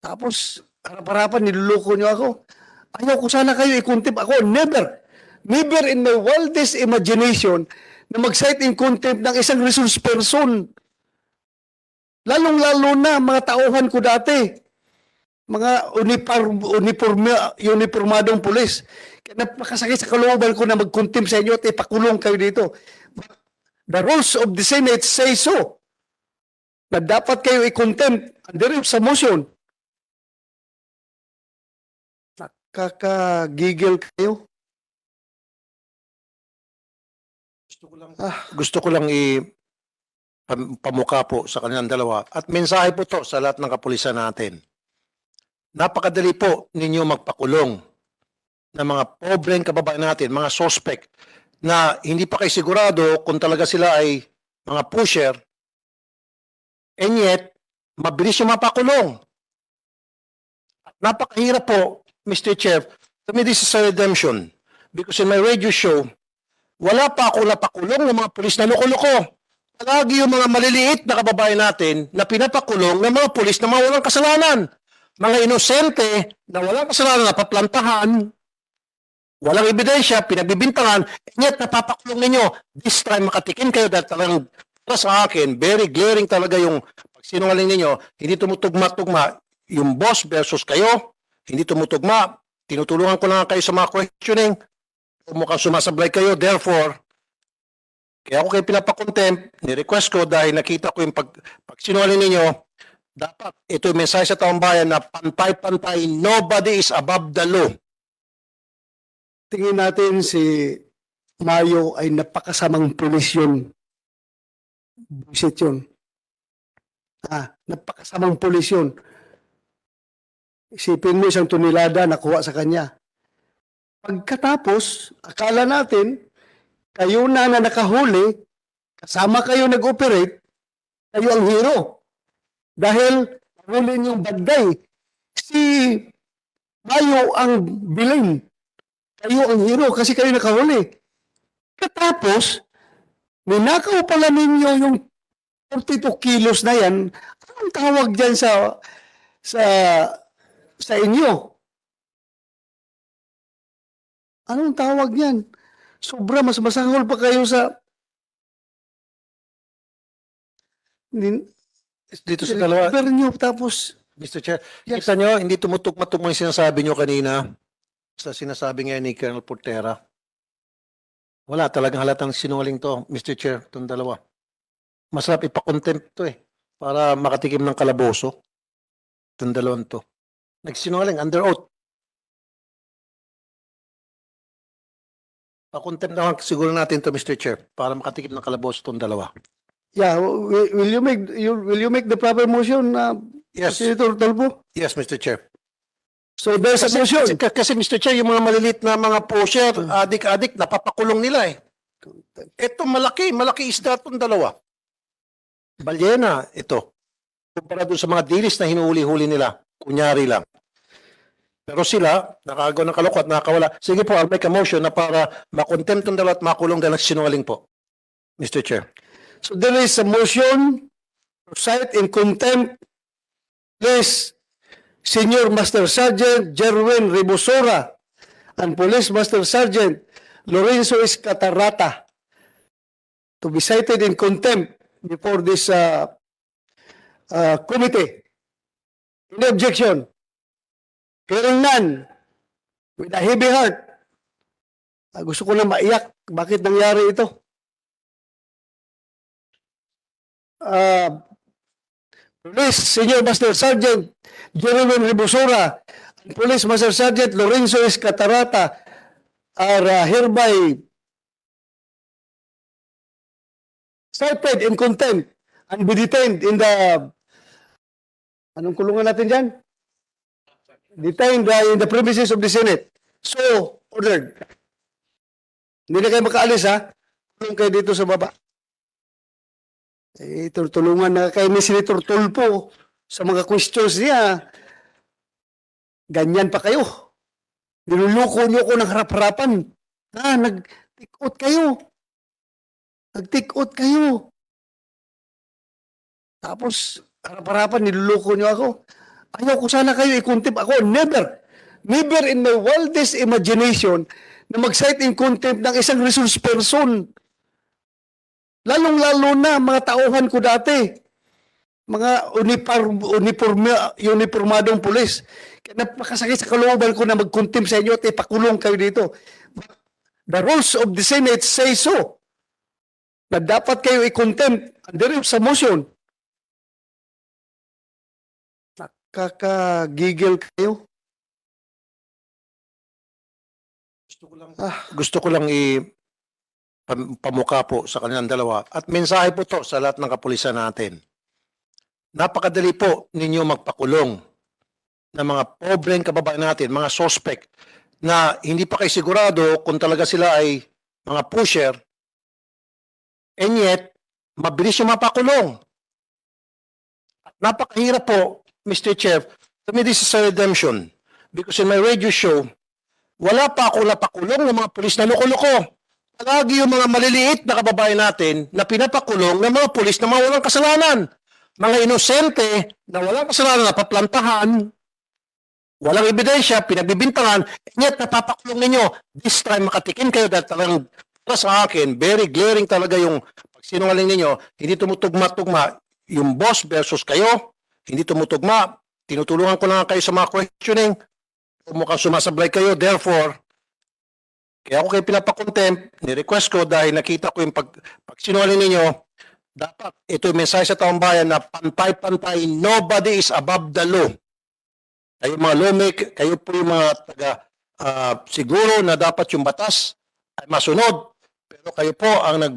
Tapos, harap-harapan, niluloko niyo ako. Ayaw ko sana kayo i-contempt ako. Never. Never in my wildest imagination na mag-cite in contempt ng isang resource person. Lalong-lalo na mga tauhan ko dati. Mga uniform, uniform, uniformadong pulis. Napakasakit sa kalooban ko na mag-contempt sa inyo at ipakulong kayo dito. But the rules of the Senate say so. Na dapat kayo i-contempt under sa motion. Nakakagigil kayo. Gusto ko lang, Ah. gusto ko lang i pam- pamuka po sa kanilang dalawa. At mensahe po to sa lahat ng kapulisan natin. Napakadali po ninyo magpakulong ng mga pobreng kababayan natin, mga suspect na hindi pa kayo sigurado kung talaga sila ay mga pusher and yet mabilis yung mapakulong. Napakahirap po, Mr. Chair. To me, this is a redemption. Because in my radio show, wala pa ako napakulong ng mga pulis na loko-loko. Yung mga maliliit na kababayan natin na pinapakulong ng mga pulis na walang kasalanan. Mga inosente na walang kasalanan na paplantahan, walang ebidensya, pinagbibintangan, and yet napapakulong ninyo. This time makatikin kayo dahil talagang para sa akin, very glaring talaga yung pagsinungaling ninyo, hindi tumutugma-tugma yung boss versus kayo, hindi tumutugma, tinutulungan ko lang kayo sa mga questioning, mukhang sumasablay kayo, therefore, kaya ako kayo pinapakontempt, ni-request ko dahil nakita ko yung pag, pagsinungaling ninyo, dapat ito yung mensahe sa taong bayan na pantay-pantay, nobody is above the law. Tingin natin si Mayo ay napakasamang pulis yun. Busit yun. Ah, napakasamang pulis yun. Isipin mo isang tunilada nakuha sa kanya. Pagkatapos, akala natin, kayo na na nakahuli, kasama kayo nag-operate, kayo ang hero. Dahil huli niyong bagday. Si Mayo ang bilin kayo ang hero kasi kayo nakahuli. Katapos, ninakaw pala ninyo yung 42 kilos na yan. Anong tawag dyan sa sa sa inyo? Anong tawag yan? Sobra, mas masahol pa kayo sa nin, Dito sa dalawa, Pero nyo, tapos Mr. Chair, Yes. kita nyo, hindi tumutugma-tugma yung sinasabi nyo kanina sa sinasabi ngayon ni Colonel Portera. Wala talagang halatang sinungaling to, Mr. Chair, itong dalawa. Masarap ipakontempt to eh, para makatikim ng kalaboso. Itong dalawang to. Nagsinungaling, under oath. Pakontempt na lang siguro natin to, Mr. Chair, para makatikim ng kalaboso itong dalawa. yeah, will, will you make you, will you make the proper motion na Yes, Senator Talbo? yes, Mr. Chair. So there's a Kasi, motion. kasi, kasi Mr. Chair, yung mga malilit na mga pusher, adik-adik, napapakulong nila eh. Ito malaki, malaki isda itong dalawa. Balyena, ito. Kumpara doon sa mga dilis na hinuhuli-huli nila. Kunyari lang. Pero sila, nakagawa ng kaloko at nakakawala. Sige po, I'll make a motion na para makontempt ng dalawa at makulong dahil sinungaling po. Mr. Chair. So there is a motion to cite in contempt Police Senior Master Sergeant Jerwin Ribosora and Police Master Sergeant Lorenzo Escatarata to be cited in contempt before this uh, uh, committee. Any objection? Hearing none, with a heavy heart, ah, gusto ko na maiyak. Bakit nangyari ito? uh, Police Senior Master Sergeant Jerome Ribosora Police Master Sergeant Lorenzo Escatarata are uh, hereby cited in contempt and be detained in the anong kulungan natin dyan? Detained uh, in the premises of the Senate. So, ordered. Hindi na kayo makaalis ha. Kulong kayo dito sa baba. Eh, tulungan na kay ni Senator Tulpo sa mga questions niya. Ganyan pa kayo. Niluluko niyo ko ng harap-harapan. Ah, nag-take-out kayo. Nag-take-out kayo. Tapos, harap-harapan, niluluko niyo ako. Ayaw ko sana kayo i-contempt ako. Never. Never in my wildest imagination na mag-cite in contempt ng isang resource person. Lalong-lalo na mga tauhan ko dati. Mga uniform, uniform, uniformadong pulis. Napakasakit sa kalooban ko na mag-contempt sa inyo at ipakulong kayo dito. The rules of the Senate say so. Na dapat kayo i-contempt under sa motion. Nakakagigil kayo. Gusto ko lang, gusto ko lang i pam- pamuka po sa kanilang dalawa. At mensahe po to sa lahat ng kapulisan natin. Napakadali po ninyo magpakulong ng mga pobreng kababayan natin, mga suspect na hindi pa kayo sigurado kung talaga sila ay mga pusher and yet, mabilis yung mapakulong. At Napakahirap po, Mr. Chair, to me this is a redemption because in my radio show, wala pa ako napakulong ng mga pulis na loko-loko. Palagi yung mga maliliit na kababayan natin na pinapakulong ng mga pulis na walang kasalanan. Mga inosente na walang kasalanan na paplantahan, walang ebidensya, pinagbibintangan, yet napapakulong ninyo. This time makatikim kayo dahil talagang para sa akin, very glaring talaga yung pagsinungaling ninyo, hindi tumutugma-tugma yung boss versus kayo, hindi tumutugma, tinutulungan ko lang kayo sa mga questioning, mukhang sumasablay kayo. Therefore, kaya ako kayo pinapakontempt, ni-request ko dahil nakita ko yung pag, pagsinungaling ninyo, dapat ito yung mensahe sa taong bayan na pantay-pantay, nobody is above the law. Kayo mga lawmaker, kayo po yung mga taga ah, siguro na dapat yung batas ay masunod. Pero kayo po ang nag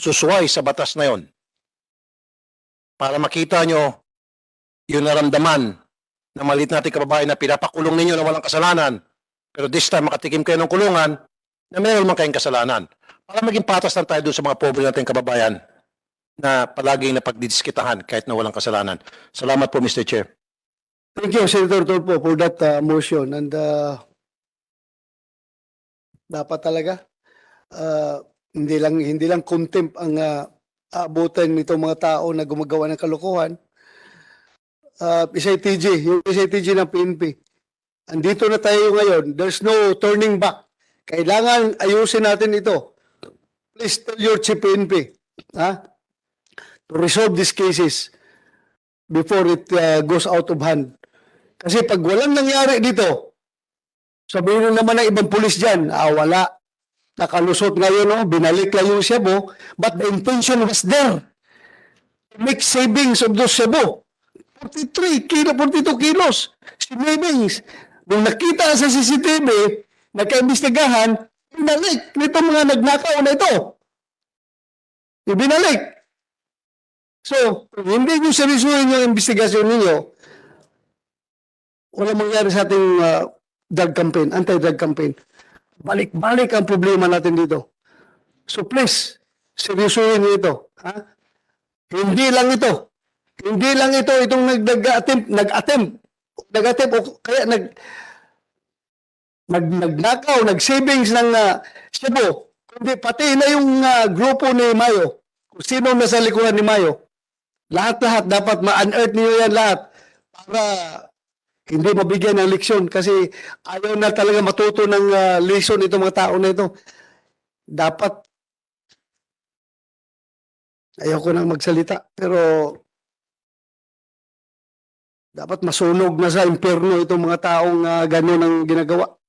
susuway sa batas na yon. Para makita nyo yung naramdaman ng maliit nating kababayan na pinapakulong ninyo na walang kasalanan. Pero this time, makatikim kayo ng kulungan na meron man kayong kasalanan. Para maging patas lang tayo dun sa mga pobre nating kababayan na palaging napagdidiskitahan kahit na walang kasalanan. Salamat po, Mr. Chair. Thank you, Senator Tulfo, for that uh, motion. And uh, dapat talaga, uh, hindi lang hindi lang contempt ang uh, aabutan nitong mga tao na gumagawa ng kalokohan. Uh, SITG, yung SITG ng PNP. Andito na tayo ngayon. There's no turning back. Kailangan ayusin natin ito. Please tell your chief PNP ha? to resolve these cases before it uh, goes out of hand. Kasi pag walang nangyari dito, sabihin naman ng ibang pulis dyan, ah, wala. Nakalusot ngayon, no? binalik lang yung Cebu, but the intention was there. To make savings of those Cebu. 43 kilo, 42 kilos. Savings. Nung nakita sa CCTV, nagkaimbestigahan, binalik nito mga nagnakaw na ito. Ibinalik. So, hindi nyo seryosohin yung investigasyon ninyo, wala mangyari sa ating uh, drug campaign, anti-drug campaign. Balik-balik ang problema natin dito. So please, seryosohin niyo ito. Ha? Hindi lang ito. Hindi lang ito itong nag- nag-attempt, nag-attempt, nag-attempt o kaya nag nag nagnakaw, nag-savings ng uh, Cebu. Kundi pati na yung uh, grupo ni Mayo. Kung sino nasa likuran ni Mayo. Lahat-lahat dapat ma-unearth niyo yan lahat para hindi mabigyan ng leksyon kasi ayaw na talaga matuto ng uh, lesson itong mga tao na ito. Dapat ayaw ko nang magsalita pero dapat masunog na sa impyerno itong mga taong uh, gano'n ang ginagawa.